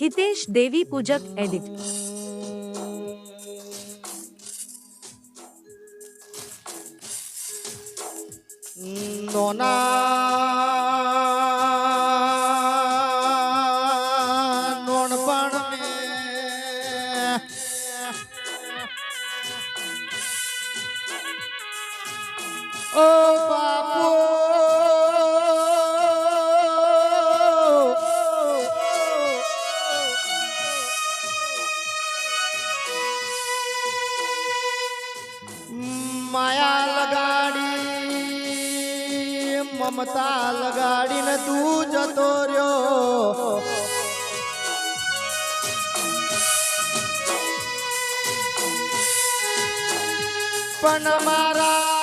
હિતેશ દેવી પૂજક edit. નોના માયા લગાડી મમતા લગાડીને તું જતો રહ્યો. પણ મારા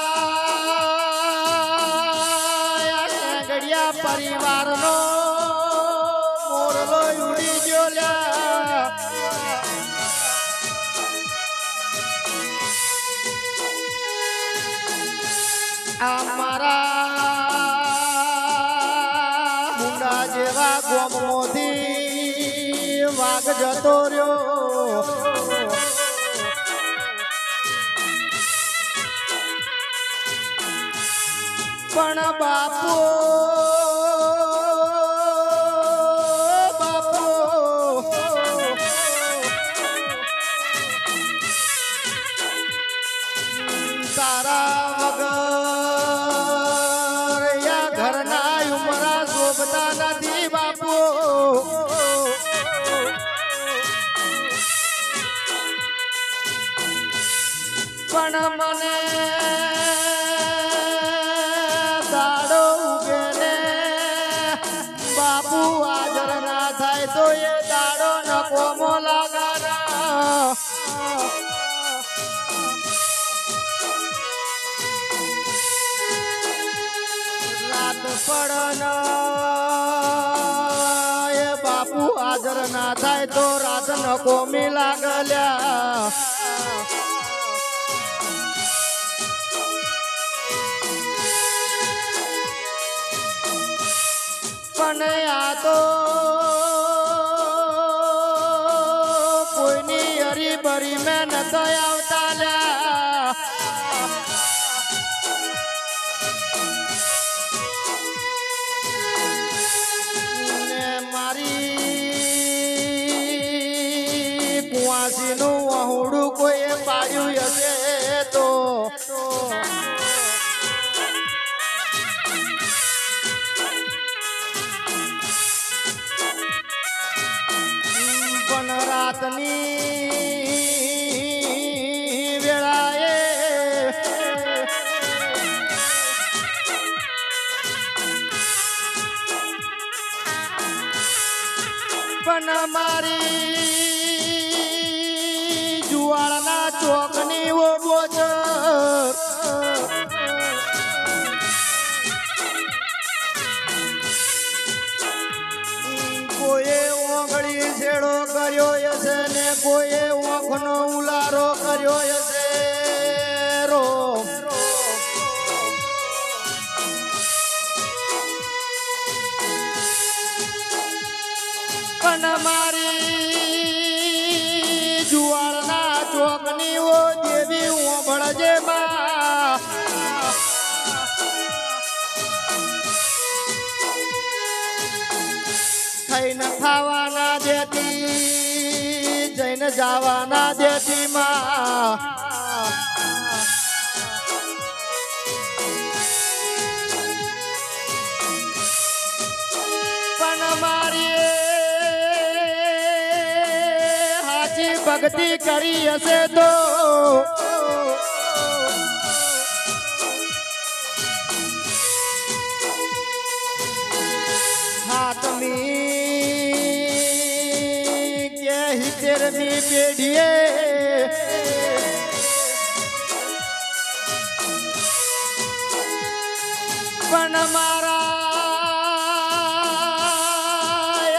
આ મારા મુંડા જેવા ગોમોથી વાઘ જતો રહ્યો. પણ બાપુ બાપુ તારા મને દાડો ઉગે ને બાપુ હાજર ના થાય તો એ દાડો નકોમો લાગાના રાત પડન એ ના થાય તો રાત નકો કોમી લાગલ્યા. પણ આ તો કોઈની હરીબરી મેં નથી આવતા લ્યા. ને મારી કુવાસીનું વહુડું કોઈ પાડ્યું પણ મારી. જુવાળના ચોકની ઓ બોચર કોઈએ ઓગળી છેડો કર્યો હશે ને કોઈએ ઓખનો ઉલારો કર્યો હશે. રો પણ મારી જુવાળના ચોકની ઓ દેવી ઓભળજે માં ખાવાના દેતી જઈને જવાના દેતી માં ભક્તિ કરી હશે તો. પેઢીએ. પણ મારા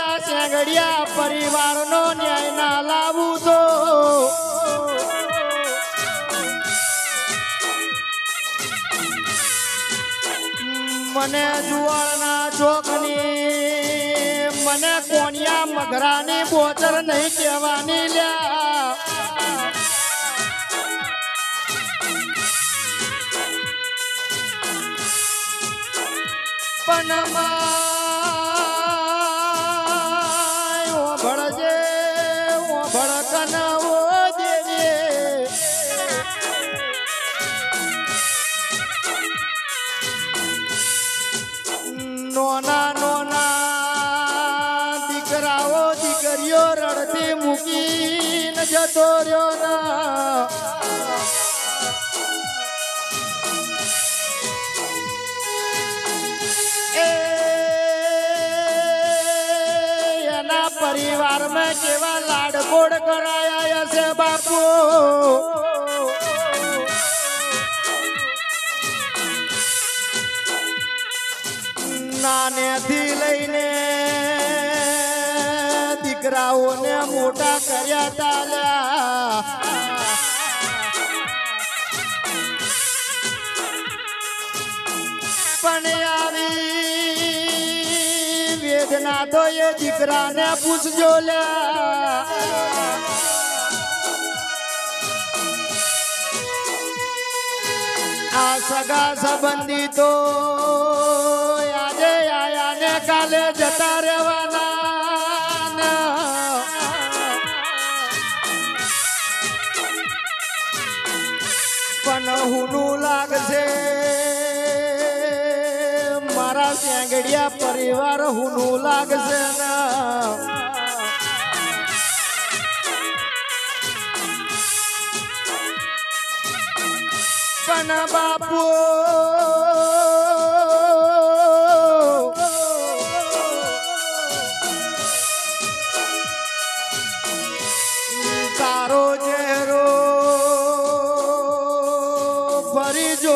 આ સેંગડિયા પરિવારનો ન્યાય ના લાવું તો. મને જુવાળના ચોકની મને કોણિયા મગરાની બોચર નહીં કહેવાની લ્યા. પણ જતો રહ્યો ના પરિવારમાં કેવા લાડકોડ કરાયા છે બાપુ. દીકરાઓને મોટા કર્યા તાલ્યા પણ આવી વેદના તો એ દીકરાને પૂછજો લ્યા. આ સગા સંબંધી તો આજે આયા ને કાલે જતા રહેવાના. પણ હુનું લાગશે. મારા સેંગડિયા પરિવાર હુનું લાગશે પણ બાપુ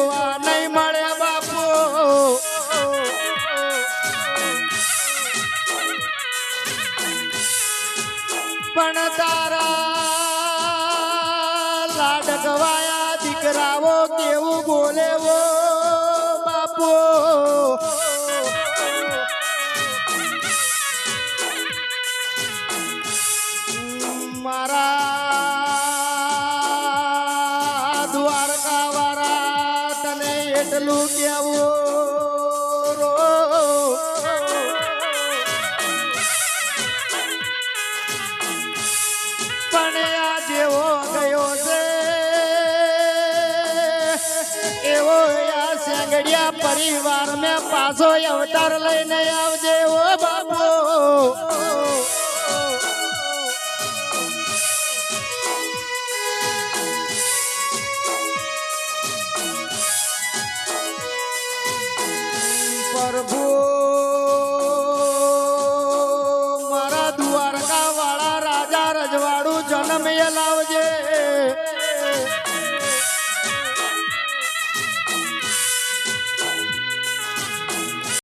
જોવા નહીં મળે બાપુ. પણ તારા લાડકવાયા દીકરાઓ કેવું બોલે પરિવાર મેં પાછો અવતાર લઈને આવજે ઓ બાપુ. પ્રભુ, મારા દ્વારકા વાળા રાજા રજવાડું જન્મ લાવજે.